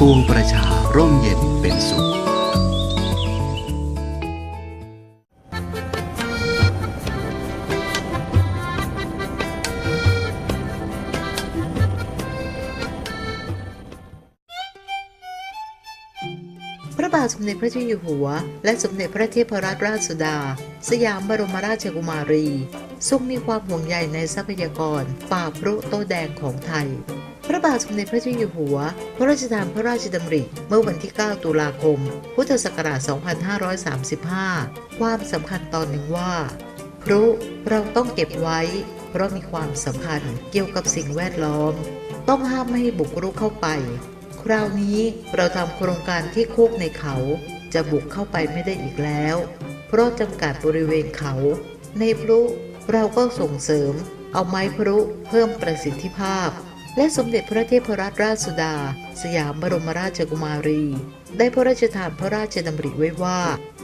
ปวงประชาร่มเย็นเป็นสุข พระบาทสมเด็จพระเจ้าอยู่หัว และสมเด็จพระเทพรัตนราชสุดา สยามบรมราชกุมารี ทรงมีความห่วงใยในทรัพยากรป่าพรุโตแดงของไทย พระบาทสมเด็จพระเจ้าอยู่หัว พระราชทานพระราชดำริ เมื่อวันที่ 9 ตุลาคม พุทธศักราช 2535 ความสำคัญตอนหนึ่งว่า พรุเราต้องเก็บไว้ เพราะมีความสำคัญเกี่ยวกับสิ่งแวดล้อม ต้องห้ามไม่ให้บุกรุกเข้าไป คราวนี้เราทำโครงการที่โคกในเขา จะบุกเข้าไปไม่ได้อีกแล้ว เพราะจำกัดบริเวณเขา ในพลุเราก็ส่งเสริม เอาไม้พลุเพิ่มประสิทธิภาพ และสมเด็จพระเทพรัตนราชสุดา สยามบรมราชกุมารี ได้พระราชทานพระราชดำริไว้ว่า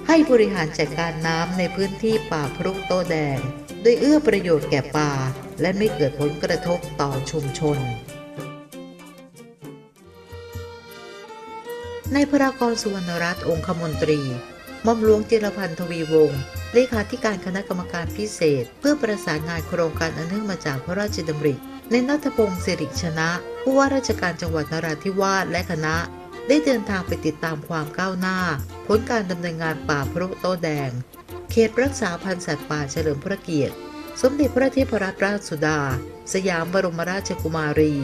ให้บริหารจัดการน้ำในพื้นที่ป่าพรุโตแดง โดยเอื้อประโยชน์แก่ป่า และไม่เกิดผลกระทบต่อชุมชน ในพระกรสุวรรณรัตน์องคมนตรีม่อมหลวงจิรพันธ์ทวีวงศ์เลขาธิการคณะกรรมการพิเศษ เพื่อประสานงานโครงการอันเนื่องมาจากพระราชดำริ ในนัทพงศ์สิริชนะ ผู้ว่าราชการจังหวัดนราธิวาสและคณะ ได้เดินทางไปติดตามความก้าวหน้า ผลการดำเนินงานป่าพรุโตแดง เขตรักษาพันธุ์สัตว์ป่าเฉลิมพระเกียรติ สมเด็จพระเทพรัตนราชสุดา สยามบรมราชกุมารี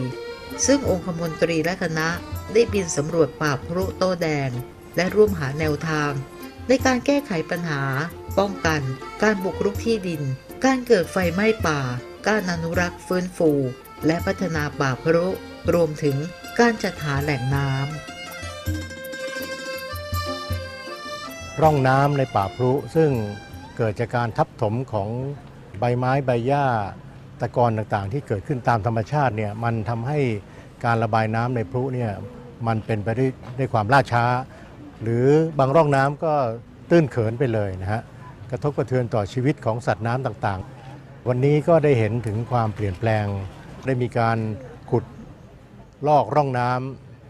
ซึ่งองคมนตรีและคณะได้บินสำรวจป่าพรุโตแดง และร่วมหาแนวทาง ในการแก้ไขปัญหา ป้องกัน การบุกรุกที่ดิน การเกิดไฟไหม้ป่า การอนุรักษ์ฟื้นฟู และพัฒนาป่าพรุรวมถึงการจัดหาแหล่งน้ำร่องน้ำในป่าพรุซึ่งเกิดจากการทับถมของใบไม้ใบหญ้าตะกอนต่างๆ ที่เกิดขึ้นตามธรรมชาติเนี่ยมันทำให้การระบายน้ำในพรุเนี่ยมันเป็นไปด้วยด้วยความล่าช้า หรือบางร่องน้ำก็ตื้นเขินไปเลยนะฮะกระทบกระเทือนต่อชีวิตของสัตว์น้ำต่างๆ วันนี้ก็ได้เห็นถึงความเปลี่ยนแปลง ได้มีการขุดลอกร่องน้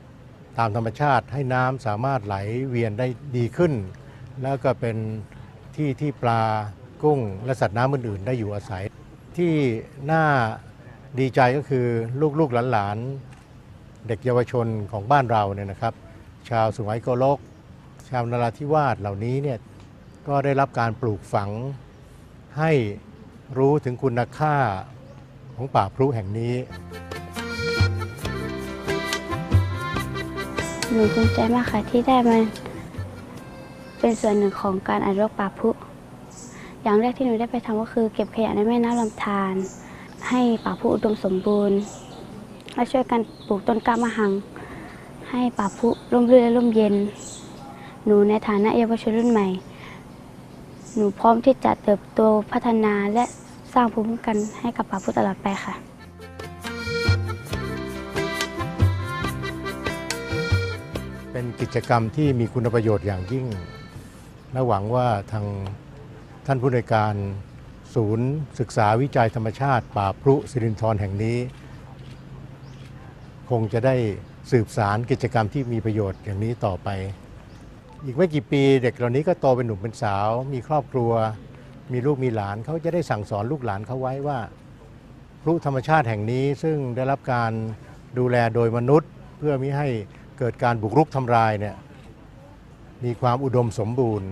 ำตามธรรมชาติให้น้ำสามารถไหลเวียนได้ดีขึ้น แล้วก็เป็นที่ที่ปลากุ้ง และสัตว์น้ำอื่นๆ ได้อยู่อาศัย ที่น่าดีใจก็คือลูกๆหลานๆ เด็กเยาวชนของบ้านเราเนี่ยนะครับ ชาวสุไหงโกลก ชาวนราธิวาสเหล่านี้เนี่ยก็ได้รับการปลูกฝังให้ รู้ถึงคุณค่าของป่าพรุแห่งนี้ หนูภูมิใจมากค่ะที่ได้มาเป็นส่วนหนึ่งของการอนุรักษ์ป่าพรุอย่างแรกที่หนูได้ไปทำก็คือ เก็บขยะในแม่น้ำลำธารให้ป่าพรุอุดมสมบูรณ์ และช่วยกันปลูกต้นกล้ามะหัง ให้ป่าพรุร่มรื่นและร่มเย็น หนูในฐานะเยาวชนรุ่นใหม่ หนูพร้อมที่จะเติบโตพัฒนาและสร้างภูมิคุ้มกันให้กับป่าพรุตลอดไปค่ะ เป็นกิจกรรมที่มีคุณประโยชน์อย่างยิ่ง และหวังว่าทางท่านผู้ในวยการศูนย์ศึกษาวิจัยธรรมชาติ ป่าพรุสิรินธรแห่งนี้ คงจะได้สืบสารกิจกรรมที่มีประโยชน์อย่างนี้ต่อไป อีกไม่กี่ปีเด็กเหล่านี้ก็โตเป็นหนุ่มเป็นสาว มีครอบครัว มีลูกมีหลานเขาจะได้สั่งสอนลูกหลานเขาไว้ว่าพลุธรรมชาติแห่งนี้ซึ่งได้รับการดูแลโดยมนุษย์ เพื่อมิให้เกิดการบุกรุกทำลายเนี่ยมีความอุดมสมบูรณ์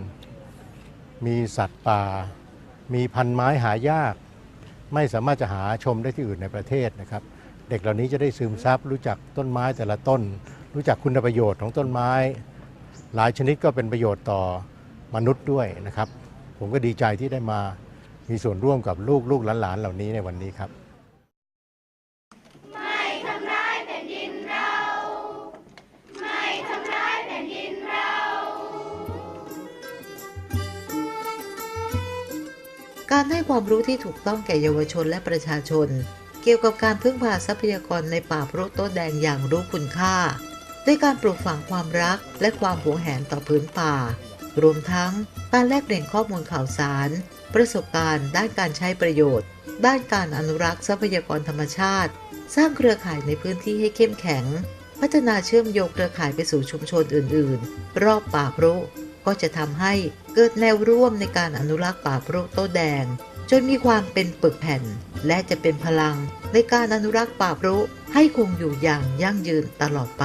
มีสัตว์ป่า มีพันไม้หายาก ไม่สามารถจะหาชมได้ที่อื่นในประเทศนะครับ เด็กเหล่านี้จะได้ซึมซับรู้จักต้นไม้แต่ละต้น รู้จักคุณประโยชน์ของต้นไม้ หลายชนิดก็เป็นประโยชน์ต่อมนุษย์ด้วยนะครับ ผมก็ดีใจที่ได้มามีส่วนร่วมกับลูกลูกหลานๆเหล่านี้ในวันนี้ครับการให้ความรู้ที่ถูกต้องแก่เยาวชนและประชาชน เกี่ยวกับการพึ่งพาทรัพยากรในป่าพรุโตแดงอย่างรู้คุณค่า ด้วยการปลูกฝังความรักและความหวงแหนต่อพื้นป่า รวมทั้งการแลกเปลี่ยนข้อมูลข่าวสาร ประสบการณ์ด้านการใช้ประโยชน์ ด้านการอนุรักษ์ทรัพยากรธรรมชาติ สร้างเครือข่ายในพื้นที่ให้เข้มแข็ง พัฒนาเชื่อมโยงเครือข่ายไปสู่ชุมชนอื่น ๆ รอบป่าพรุก็จะทำให้เกิดแนวร่วมในการอนุรักษ์ป่าพรุโต้แดง จนมีความเป็นปึกแผ่น และจะเป็นพลังในการอนุรักษ์ป่าพรุให้คงอยู่อย่างยั่งยืนตลอดไป